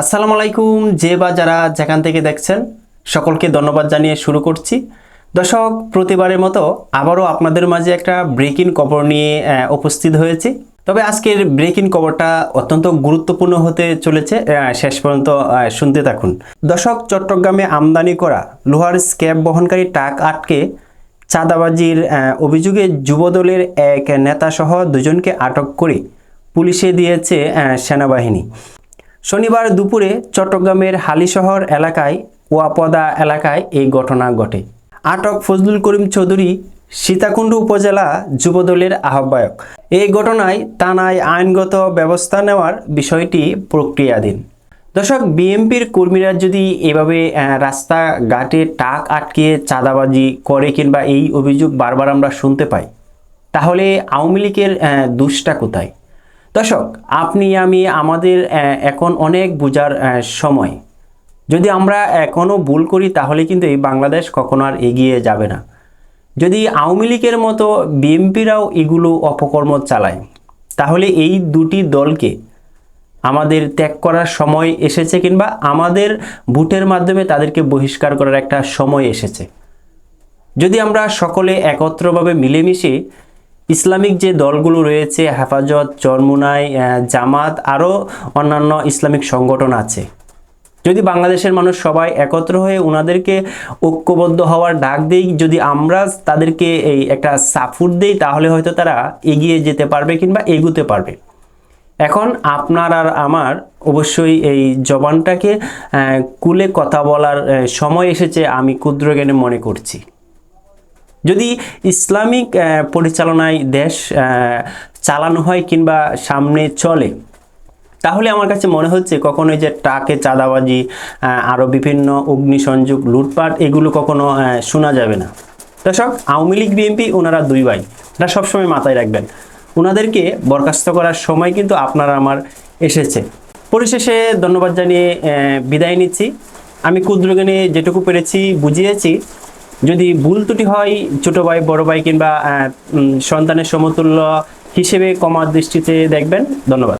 আসসালামু আলাইকুম, যে বা যারা যেখান থেকে দেখছেন, সকলকে ধন্যবাদ জানিয়ে শুরু করছি। দর্শক, প্রতিবারের মতো আবারও আপনাদের মাঝে একটা ব্রেকিং খবর নিয়ে উপস্থিত হয়েছি। তবে আজকের ব্রেকিং খবরটা অত্যন্ত গুরুত্বপূর্ণ হতে চলেছে শেষ পর্যন্ত শুনতে থাকুন। দর্শক, চট্টগ্রামে আমদানি করা লোহার স্ক্যাব বহনকারী ট্রাক আটকে চাঁদাবাজির অভিযোগে যুবদলের এক নেতাসহ দুজনকে আটক করে পুলিশে দিয়েছে সেনাবাহিনী। শনিবার দুপুরে চট্টগ্রামের হালিশহর এলাকায় ওয়াপদা এলাকায় এই ঘটনা ঘটে। আটক ফজলুল করিম চৌধুরী সীতাকুণ্ড উপজেলা যুবদলের আহ্বায়ক। এই ঘটনায় থানায় আইনগত ব্যবস্থা নেওয়ার বিষয়টি প্রক্রিয়াধীন। দর্শক বিএমপির কর্মীরা যদি এভাবে আহ, রাস্তা ঘাটে টাক আটকে চাঁদাবাজি করে কিংবা এই অভিযোগ বারবার আমরা শুনতে পাই তাহলে আওয়ামী লীগের দুষ্টা কোথায়? দর্শক, আপনি, আমি, আমাদের এখন অনেক বোঝার সময়। যদি আমরা এখনও ভুল করি, তাহলে কিন্তু এই বাংলাদেশ কখনো আর এগিয়ে যাবে না। যদি আওয়ামী লীগের মতো বিএনপিরাও এগুলো অপকর্ম চালায়, তাহলে এই দুটি দলকে আমাদের ত্যাগ করার সময় এসেছে কিংবা আমাদের ভোটের মাধ্যমে তাদেরকে বহিষ্কার করার একটা সময় এসেছে। যদি আমরা সকলে একত্রভাবে মিলেমিশে ইসলামিক যে দলগুলো রয়েছে, হেফাজত, চরমুনাই জামাত আরও অন্যান্য ইসলামিক সংগঠন আছে। যদি বাংলাদেশের মানুষ সবাই একত্র হয়ে ওনাদেরকে ঐক্যবদ্ধ হওয়ার ডাক দেই, যদি আমরা তাদেরকে এই একটা সাপোর্ট দেই, তাহলে হয়তো তারা এগিয়ে যেতে পারবে কিংবা এগুতে পারবে। এখন আপনার আর আমার অবশ্যই এই জবানটাকে কুলে কথা বলার সময় এসেছে, আমি ক্ষুদ্র জ্ঞানে মনে করছি। যদি ইসলামিক পরিচালনায় দেশ চালানো হয় কিংবা সামনে চলে, তাহলে আমার কাছে মনে হচ্ছে কখনো যে ট্রাকে চাঁদাবাজি আরও বিভিন্ন অগ্নিসংযোগ, লুটপাট, এগুলো কখনো শোনা যাবে না। দর্শক, আওয়ামী লীগ, বিএনপি ওনারা দুই ভাই। এটা সবসময় মাথায় রাখবেন ওনাদেরকে বরখাস্ত করার সময় কিন্তু আপনারা আমার এসেছে। পরিশেষে ধন্যবাদ জানিয়ে বিদায় নিচ্ছি। আমি ক্ষুদ্রজ্ঞানে যেটুকু পেরেছি, বুঝিয়েছি। যদি ভুল ত্রুটি হয় ছোট ভাই, বড় ভাই কিংবা সন্তানের সমতুল্য হিসেবে কমার দৃষ্টিতে দেখবেন। ধন্যবাদ।